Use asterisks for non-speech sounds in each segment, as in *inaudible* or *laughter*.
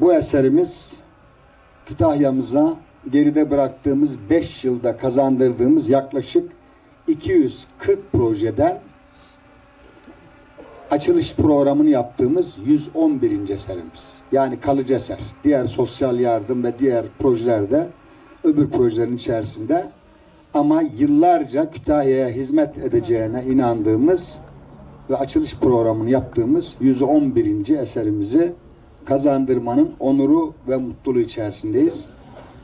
Bu eserimiz Kütahya'mıza geride bıraktığımız 5 yılda kazandırdığımız yaklaşık 240 projeden açılış programını yaptığımız 111. eserimiz. Yani kalıcı eser. Diğer sosyal yardım ve diğer projelerde öbür projelerin içerisinde ama yıllarca Kütahya'ya hizmet edeceğine inandığımız ve açılış programını yaptığımız 111. eserimizi kazandırmanın onuru ve mutluluğu içerisindeyiz.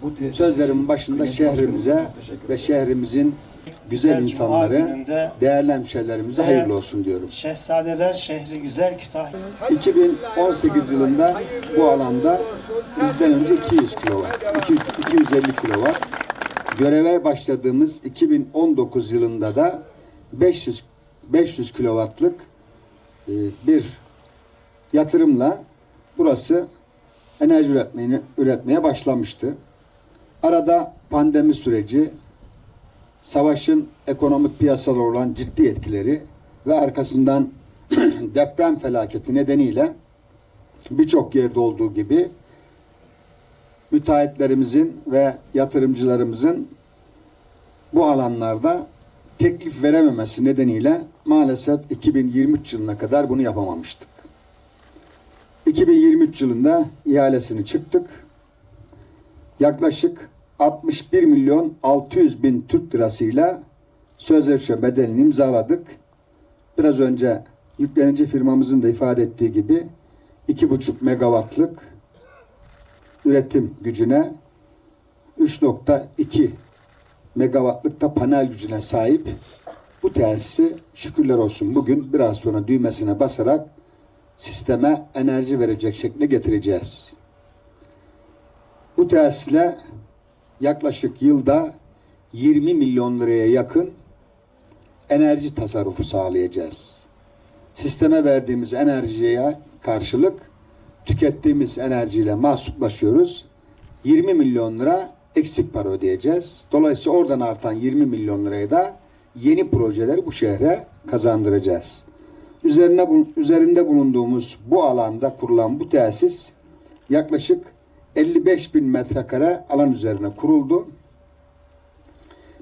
Bu Sözlerimin başında şehrimize ve şehrimizin güzel insanları, değerli hemşehrilerimize hayırlı olsun diyorum. Şehzadeler şehri güzel Kütahya. 2018 yılında bu alanda bizden önce 200 kilo var. 250 kilo var. Göreve başladığımız 2019 yılında da 500 500 kilowattlık e, bir yatırımla burası enerji üretmeye, üretmeye başlamıştı. Arada pandemi süreci, savaşın ekonomik piyasalar olan ciddi etkileri ve arkasından *clears throat* deprem felaketi nedeniyle birçok yerde olduğu gibi müteahhitlerimizin ve yatırımcılarımızın bu alanlarda teklif verememesi nedeniyle maalesef 2023 yılına kadar bunu yapamamıştık. 2023 yılında ihalesini çıktık. Yaklaşık 61 milyon 600 bin Türk lirasıyla sözleşme bedelini imzaladık. Biraz önce yüklenici firmamızın da ifade ettiği gibi 2,5 megawattlık üretim gücüne 3.2 megawattlık da panel gücüne sahip bu tesisi şükürler olsun bugün biraz sonra düğmesine basarak sisteme enerji verecek şekline getireceğiz. Bu tesisle yaklaşık yılda 20 milyon liraya yakın enerji tasarrufu sağlayacağız. Sisteme verdiğimiz enerjiye karşılık tükettiğimiz enerjiyle mahsuplaşıyoruz. 20 milyon lira eksik para ödeyeceğiz. Dolayısıyla oradan artan 20 milyon lirayı da yeni projeleri bu şehre kazandıracağız. Üzerine üzerinde bulunduğumuz bu alanda kurulan bu tesis yaklaşık 55 bin metrekare alan üzerine kuruldu.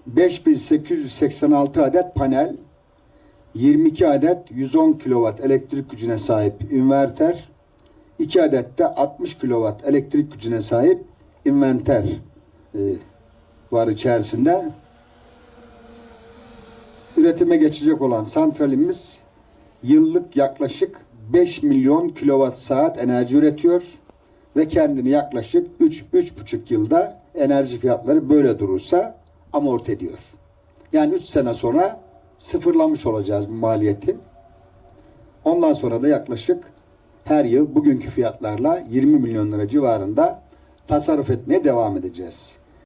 5886 adet panel, 22 adet 110 kW elektrik gücüne sahip inverter, 2 adet de 60 kW elektrik gücüne sahip inventer e, var içerisinde. Üretime geçecek olan santralimiz yıllık yaklaşık 5 milyon kilowatt saat enerji üretiyor ve kendini yaklaşık 3-3,5 yılda enerji fiyatları böyle durursa amorti ediyor. Yani 3 sene sonra sıfırlamış olacağız bu maliyeti. Ondan sonra da yaklaşık her yıl bugünkü fiyatlarla 20 milyon lira civarında tasarruf etmeye devam edeceğiz.